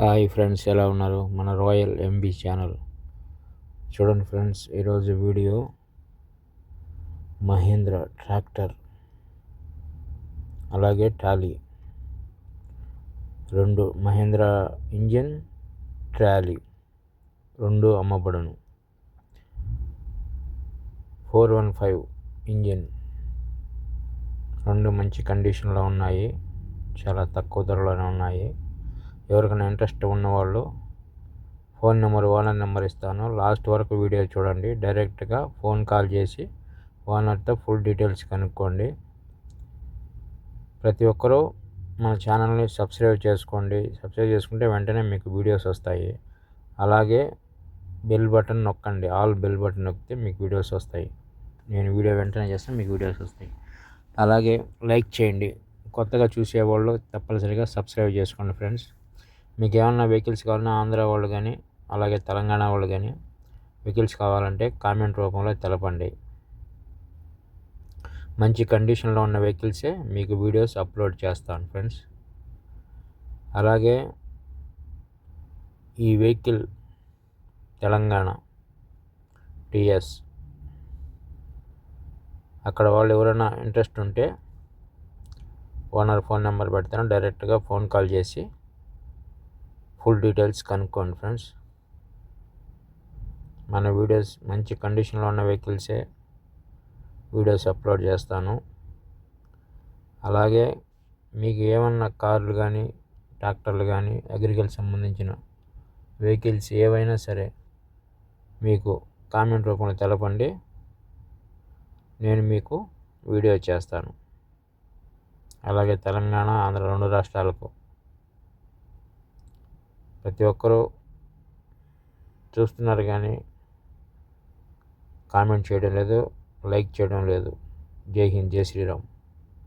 Hi friends ఎలా ఉన్నారు? మన రాయల్ ఎంబీ ఛానల్. చూడండి ఫ్రెండ్స్ ఈరోజు వీడియో మహేంద్ర ట్రాక్టర్ అలాగే టాలీ రెండు మహేంద్ర ఇంజిన్ ట్రాలీ రెండు అమ్మబడును. ఫోర్ వన్ ఫైవ్ ఇంజిన్ రెండు మంచి కండిషన్లో ఉన్నాయి చాలా తక్కువ ధరలోనే ఉన్నాయి. ఎవరికైనా ఇంట్రెస్ట్ ఉన్నవాళ్ళు ఫోన్ నెంబర్ ఓనర్ నెంబర్ ఇస్తాను. లాస్ట్ వరకు వీడియో చూడండి. డైరెక్ట్గా ఫోన్ కాల్ చేసి ఓనర్తో ఫుల్ డీటెయిల్స్ కనుక్కోండి. ప్రతి ఒక్కరూ మన ఛానల్ని సబ్స్క్రైబ్ చేసుకోండి. సబ్స్క్రైబ్ చేసుకుంటే వెంటనే మీకు వీడియోస్ వస్తాయి. అలాగే బెల్ బటన్ నొక్కండి. ఆల్ బెల్ బటన్ నొక్కితే మీకు వీడియోస్ వస్తాయి. నేను వీడియో వెంటనే చేస్తే మీకు వీడియోస్ వస్తాయి. అలాగే లైక్ చేయండి. కొత్తగా చూసేవాళ్ళు తప్పనిసరిగా సబ్స్క్రైబ్ చేసుకోండి ఫ్రెండ్స్. మీకు ఏమన్నా వెహికల్స్ కావాలన్నా ఆంధ్ర వాళ్ళు కానీ అలాగే తెలంగాణ వాళ్ళు కానీ వెహికల్స్ కావాలంటే కామెంట్ రూపంలో తెలపండి. మంచి కండిషన్లో ఉన్న వెహికల్సే మీకు వీడియోస్ అప్లోడ్ చేస్తాను ఫ్రెండ్స్. అలాగే ఈ వెహికల్ తెలంగాణ టిఎస్. అక్కడ వాళ్ళు ఎవరైనా ఇంట్రెస్ట్ ఉంటే ఓనర్ ఫోన్ నెంబర్ పెడతాను డైరెక్ట్గా ఫోన్ కాల్ చేసి ఫుల్ డీటెయిల్స్ కనుక్కోండి ఫ్రెండ్స్. మన వీడియోస్ మంచి కండిషన్లో ఉన్న వెహికల్సే వీడియోస్ అప్లోడ్ చేస్తాను. అలాగే మీకు ఏమన్నా కార్లు కానీ ట్రాక్టర్లు కానీ అగ్రికల్చర్ సంబంధించిన వెహికల్స్ ఏవైనా సరే మీకు కామెంట్ రూపంలో తెలపండి. నేను మీకు వీడియో చేస్తాను. అలాగే తెలంగాణ ఆంధ్ర రెండు రాష్ట్రాలకు ప్రతి ఒక్కరూ చూస్తున్నారు కానీ కామెంట్ చేయడం లేదు లైక్ చేయడం లేదు. జై హింద్ జై శ్రీరామ్.